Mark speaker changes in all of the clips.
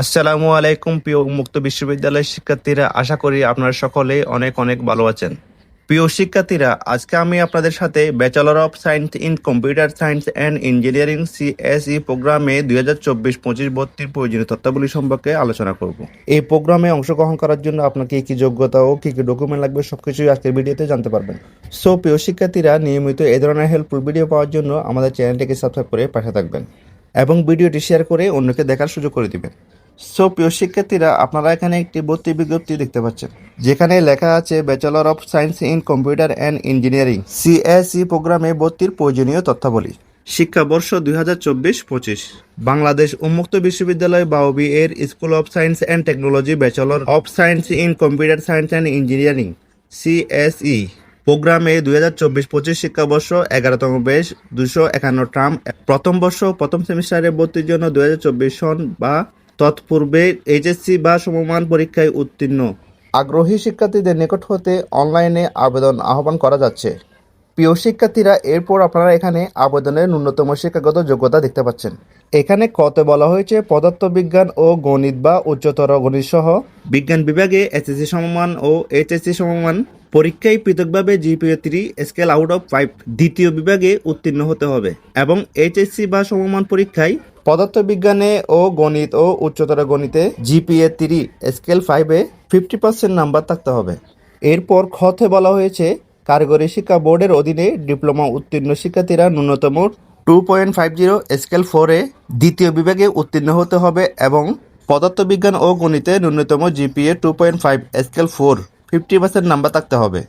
Speaker 1: আসসালামু আলাইকুম, প্রিয় মুক্ত বিশ্ববিদ্যালয়ের শিক্ষার্থীরা। আশা করি আপনারা সকলে অনেক অনেক ভালো আছেন। প্রিয় শিক্ষার্থীরা, আজকে আমি আপনাদের সাথে bachelor of science in computer science and engineering CSE প্রোগ্রামে দুই হাজার চব্বিশ পঁচিশ ভর্তির প্রয়োজনীয় তথ্যাবলী সম্পর্কে আলোচনা করব। এই প্রোগ্রামে অংশগ্রহণ করার জন্য আপনাকে কী যোগ্যতা ও কী কী ডকুমেন্ট লাগবে সব কিছুই আজকের ভিডিওতে জানতে পারবেন। সো প্রিয় শিক্ষার্থীরা, নিয়মিত এ ধরনের হেল্পফুল ভিডিও পাওয়ার জন্য আমাদের চ্যানেলটিকে সাবস্ক্রাইব করে পাশে থাকবেন এবং ভিডিওটি শেয়ার করে অন্যকে দেখার সুযোগ করে দিবেন। সো প্রিয় শিক্ষার্থীরা, আপনারা এখানে একটি ভর্তি বিজ্ঞপ্তি দেখতে পাচ্ছেন, যেখানে লেখা আছে bachelor of science in computer and engineering CSE প্রোগ্রামে ভর্তির প্রয়োজনীয় তথ্যাবলী। শিক্ষাবর্ষ দুই হাজার চব্বিশ পঁচিশ। বাংলাদেশ উন্মুক্ত বিশ্ববিদ্যালয় বাউবি এর school of science and technology bachelor of science in computer science and engineering CSE প্রোগ্রামে দুই হাজার চব্বিশ পঁচিশ শিক্ষাবর্ষ এগারোতম বেশ দুশো একান্ন ট্রাম, প্রথম বর্ষ প্রথম সেমিস্টারে ভর্তির জন্য দুই হাজার চব্বিশ সন বা তৎপূর্বে এইচএসসি বা সমমান পরীক্ষায় উত্তীর্ণ। আগ্রহী শিক্ষার্থীদের নিকট হতে অনলাইনে আবেদন আহ্বান করা যাচ্ছে। প্রিয় শিক্ষার্থীরা এরপর আপনারা এখানে আবেদনের ন্যূনতম শিক্ষাগত যোগ্যতা দেখতে পাচ্ছেন। এখানে কতে বলা হয়েছে? পদার্থবিজ্ঞান ও গণিত বা উচ্চতর গণিত সহ। বিজ্ঞান বিভাগে এসএসসি সমমান ও এইচএসসি সমমান পরীক্ষায় পৃথকভাবে GPA three scale out of five দ্বিতীয় বিভাগে উত্তীর্ণ হতে হবে এবং এইচএসসি বা সমমান পরীক্ষায় পদার্থবিজ্ঞানে ও গণিত ও উচ্চতর গণিতে জিপিএ থ্রি, স্কেল ফাইভে ফিফটি পার্সেন্ট নাম্বার থাকতে হবে। এরপর খতে বলা হয়েছে, কারিগরি শিক্ষা বোর্ডের অধীনে ডিপ্লোমা উত্তীর্ণ শিক্ষার্থীরা ন্যূনতম two point five zero scale ফোরে দ্বিতীয় বিভাগে উত্তীর্ণ হতে হবে এবং পদার্থবিজ্ঞান ও গণিতে ন্যূনতম GPA two point five scale four fifty percent number থাকতে হবে।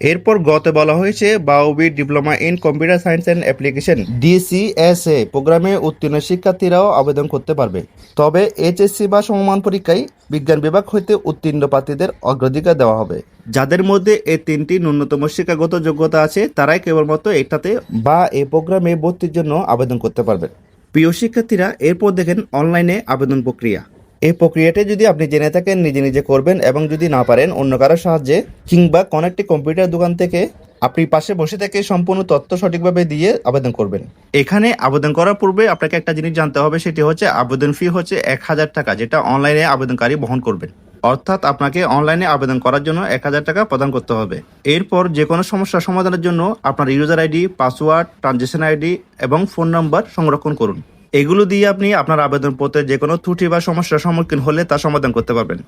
Speaker 1: এরপর গতে বলা হয়েছে বাউবি diploma in computer science and application DCSA প্রোগ্রামে উত্তীর্ণ শিক্ষার্থীরাও আবেদন করতে পারবে। তবে এইচএসসি বা সমমান পরীক্ষায় বিজ্ঞান বিভাগ হইতে উত্তীর্ণ প্রার্থীদের অগ্রাধিকার দেওয়া হবে। যাদের মধ্যে এই তিনটি ন্যূনতম শিক্ষাগত যোগ্যতা আছে তারাই কেবলমাত্র এটাতে বা এই প্রোগ্রামে ভর্তির জন্য আবেদন করতে পারবেন। প্রিয় শিক্ষার্থীরা এরপর দেখেন অনলাইনে আবেদন প্রক্রিয়া। এই প্রক্রিয়াটি যদি আপনি জেনে থাকেন, নিজে নিজে করবেন এবং যদি না পারেন, অন্য কারোর সাহায্যে কিংবা কোনো একটি কম্পিউটার দোকান থেকে আপনি পাশে বসে থেকে সম্পূর্ণ তথ্য সঠিকভাবে দিয়ে আবেদন করবেন। এখানে আবেদন করার পূর্বে আপনাকে একটা জিনিস জানতে হবে, সেটি হচ্ছে আবেদন ফি হচ্ছে এক হাজার টাকা, যেটা অনলাইনে আবেদনকারী বহন করবেন। অর্থাৎ আপনাকে অনলাইনে আবেদন করার জন্য এক হাজার টাকা প্রদান করতে হবে। এরপর যে কোনো সমস্যা সমাধানের জন্য আপনার user ID password transaction ID এবং ফোন নাম্বার সংরক্ষণ করুন। এগুলো দিয়ে আপনি আপনার আবেদনপত্রে যে কোনো ত্রুটি বা সমস্যার সম্মুখীন হলে তা সমাধান করতে পারবেন।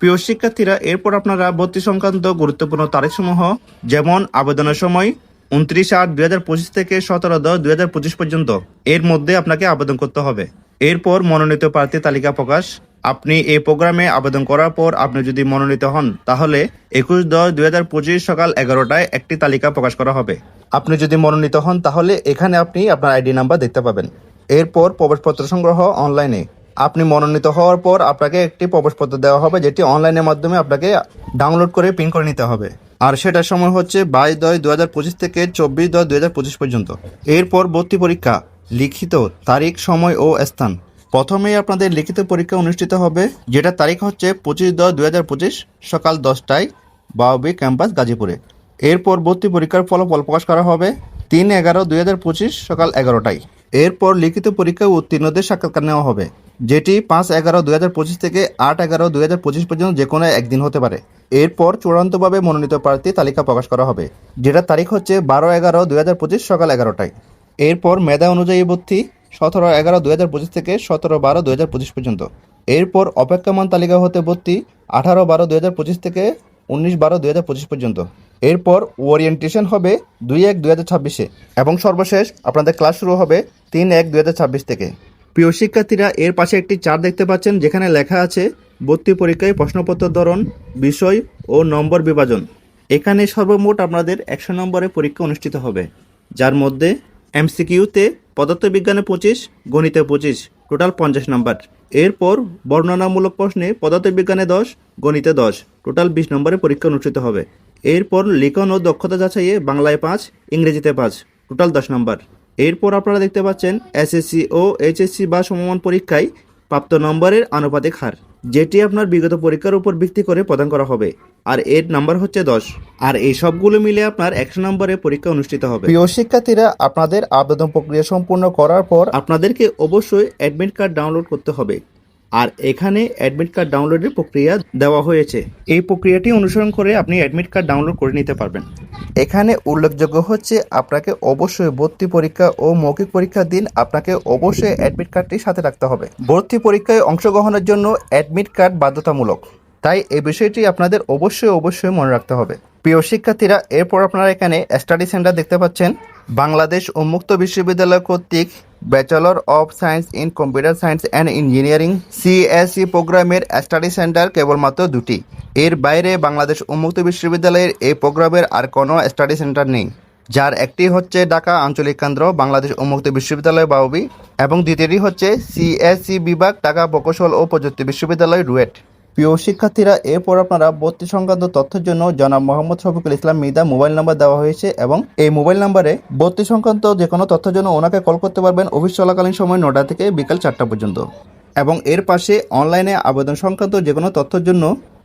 Speaker 1: প্রিয় শিক্ষার্থীরা, এরপর আপনারা ভর্তি সংক্রান্ত গুরুত্বপূর্ণ তারিখসমূহ, যেমন আবেদনের সময় উনত্রিশ আট দুই হাজার পঁচিশ থেকে সতেরো দশ দুই হাজার পঁচিশ পর্যন্ত, এর মধ্যে আপনাকে আবেদন করতে হবে। এরপর মনোনীত প্রার্থী তালিকা প্রকাশ। আপনি এই প্রোগ্রামে আবেদন করার পর আপনি যদি মনোনীত হন, তাহলে একুশ দশ দুই হাজার পঁচিশ সকাল এগারোটায় একটি তালিকা প্রকাশ করা হবে। আপনি যদি মনোনীত হন, তাহলে এখানে আপনি আপনার আইডি নাম্বার দেখতে পাবেন। এরপর প্রবেশপত্র সংগ্রহ অনলাইনে আপনি মনোনীত হওয়ার পর আপনাকে একটি প্রবেশপত্র দেওয়া হবে, যেটি অনলাইনের মাধ্যমে আপনাকে ডাউনলোড করে প্রিন্ট করে নিতে হবে। আর সেটার সময় হচ্ছে বাইশ দশ দু হাজার পঁচিশ থেকে চব্বিশ দশ দু হাজার পঁচিশ পর্যন্ত। এরপর ভর্তি পরীক্ষা, লিখিত তারিখ, সময় ও স্থান। প্রথমেই আপনাদের লিখিত পরীক্ষা অনুষ্ঠিত হবে যেটা তারিখ হচ্ছে পঁচিশ দশ দু হাজার পঁচিশ সকাল দশটায় বাউবি ক্যাম্পাস গাজীপুরে। এরপর ভর্তি পরীক্ষার ফলাফল প্রকাশ করা হবে তিন এগারো দুই হাজার পঁচিশ সকাল এগারোটায়। এরপর লিখিত পরীক্ষায় উত্তীর্ণদের সাক্ষাৎকার নেওয়া হবে, যেটি পাঁচ এগারো দুই হাজার পঁচিশ থেকে আট এগারো দুই হাজার পঁচিশ পর্যন্ত যে কোনো একদিন হতে পারে। এরপর চূড়ান্তভাবে মনোনীত প্রার্থী তালিকা প্রকাশ করা হবে যেটা তারিখ হচ্ছে বারো এগারো দুই হাজার পঁচিশ সকাল এগারোটায়। এরপর মেধা অনুযায়ী ভর্তি সতেরো এগারো দুই হাজার পঁচিশ থেকে সতেরো বারো দুই হাজার পঁচিশ পর্যন্ত। এরপর অপেক্ষমান তালিকা হতে ভর্তি আঠারো বারো দুই হাজার পঁচিশ থেকে উনিশ বারো দুই হাজার পঁচিশ পর্যন্ত। এরপর ওরিয়েন্টেশন হবে দুই এক দুই হাজার ছাব্বিশে এবং সর্বশেষ আপনাদের ক্লাস শুরু হবে তিন এক দুই হাজার ছাব্বিশ থেকে। প্রিয় শিক্ষার্থীরা, এর পাশে একটি চার্ট দেখতে পাচ্ছেন, যেখানে লেখা আছে ভর্তি পরীক্ষায় প্রশ্নপত্র ধরন, বিষয় ও নম্বর বিভাজন। এখানে সর্বমোট আপনাদের একশো নম্বরের পরীক্ষা অনুষ্ঠিত হবে। যার মধ্যে এমসিকিউতে পদার্থবিজ্ঞানে পঁচিশ, গণিতে পঁচিশ টোটাল পঞ্চাশ নাম্বার। এরপর বর্ণনামূলক প্রশ্নে পদার্থবিজ্ঞানে দশ, গণিতে দশ। টোটাল বিশ নম্বরের পরীক্ষা অনুষ্ঠিত হবে। এরপর লিখন ও দক্ষতা যাচাইয়ে বাংলায় পাঁচ, ইংরেজিতে পাঁচ। টোটাল দশ নম্বর। এরপর আপনারা দেখতে পাচ্ছেন এসএসসি ও এইচএসসি বা সমমান পরীক্ষায় প্রাপ্ত নম্বরের আনুপাতিক হার, যেটি আপনার বিগত পরীক্ষার উপর ভিত্তি করে প্রদান করা হবে। আর এর নাম্বার হচ্ছে দশ। আর এই সবগুলো মিলে আপনার একশো নম্বরে পরীক্ষা অনুষ্ঠিত হবে। প্রিয় শিক্ষার্থীরা আপনাদের আবেদন প্রক্রিয়া সম্পূর্ণ করার পর আপনাদেরকে অবশ্যই অ্যাডমিট কার্ড ডাউনলোড করতে হবে। আর এখানে অ্যাডমিট কার্ড ডাউনলোডের প্রক্রিয়া দেওয়া হয়েছে। এই প্রক্রিয়াটি অনুসরণ করে আপনি অ্যাডমিট কার্ড ডাউনলোড করে নিতে পারবেন। এখানে উল্লেখযোগ্য হচ্ছে আপনাকে অবশ্যই ভর্তি পরীক্ষা ও মৌখিক পরীক্ষার দিন আপনাকে অবশ্যই অ্যাডমিট কার্ডটি সাথে রাখতে হবে। ভর্তি পরীক্ষায় অংশগ্রহণের জন্য অ্যাডমিট কার্ড বাধ্যতামূলক। তাই এই বিষয়টি আপনাদের অবশ্যই অবশ্যই মনে রাখতে হবে। প্রিয় শিক্ষার্থীরা, এরপর আপনারা এখানে স্টাডি সেন্টার দেখতে পাচ্ছেন, বাংলাদেশ উন্মুক্ত বিশ্ববিদ্যালয় কর্তৃক bachelor of science in computer science and engineering CSC প্রোগ্রামের স্টাডি সেন্টার কেবলমাত্র দুটি। এর বাইরে বাংলাদেশ উন্মুক্ত বিশ্ববিদ্যালয়ের এই প্রোগ্রামের আর কোনো স্টাডি সেন্টার নেই, যার একটি হচ্ছে ঢাকা আঞ্চলিক কেন্দ্র, বাংলাদেশ উন্মুক্ত বিশ্ববিদ্যালয় বাউবি, এবং দ্বিতীয়টি হচ্ছে সিএসসি বিভাগ, ঢাকা প্রকৌশল ও প্রযুক্তি বিশ্ববিদ্যালয় রুয়েট। প্রিয় শিক্ষার্থীরা, এরপর আপনারা ভর্তি সংক্রান্ত তথ্যের জন্য জনাব মোহাম্মদ শফিকুল ইসলাম মিদা মোবাইল নাম্বার দেওয়া হয়েছে এবং এই মোবাইল নাম্বারে ভর্তি সংক্রান্ত যে কোনো তথ্যের জন্য ওনাকে কল করতে পারবেন অফিস চলাকালীন সময় নটা থেকে বিকাল চারটা পর্যন্ত। এবং এর পাশে অনলাইনে আবেদন সংক্রান্ত যে কোনো তথ্যের জন্য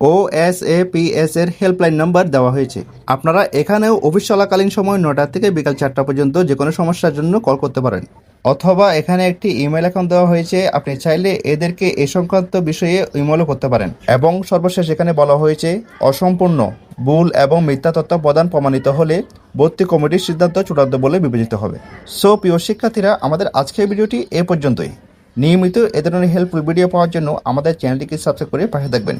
Speaker 1: ও এস এ পি এস এর হেল্পলাইন নাম্বার দেওয়া হয়েছে। আপনারা এখানেও অফিস চলাকালীন সময় নটা থেকে বিকাল চারটা পর্যন্ত যে কোনো সমস্যার জন্য কল করতে পারেন। অথবা এখানে একটি ইমেল অ্যাকাউন্ট দেওয়া হয়েছে, আপনি চাইলে এদেরকে এ সংক্রান্ত বিষয়ে ইমেলও করতে পারেন। এবং সর্বশেষ এখানে বলা হয়েছে, অসম্পূর্ণ, ভুল এবং মিথ্যা তথ্য প্রদান প্রমাণিত হলে ভর্তি কমিটির সিদ্ধান্ত চূড়ান্ত বলে বিবেচিত হবে। সো প্রিয় শিক্ষার্থীরা, আমাদের আজকের ভিডিওটি এ পর্যন্তই। নিয়মিত এ ধরনের হেল্পফুল ভিডিও পাওয়ার জন্য আমাদের চ্যানেলটিকে সাবস্ক্রাইব করে পাশে থাকবেন।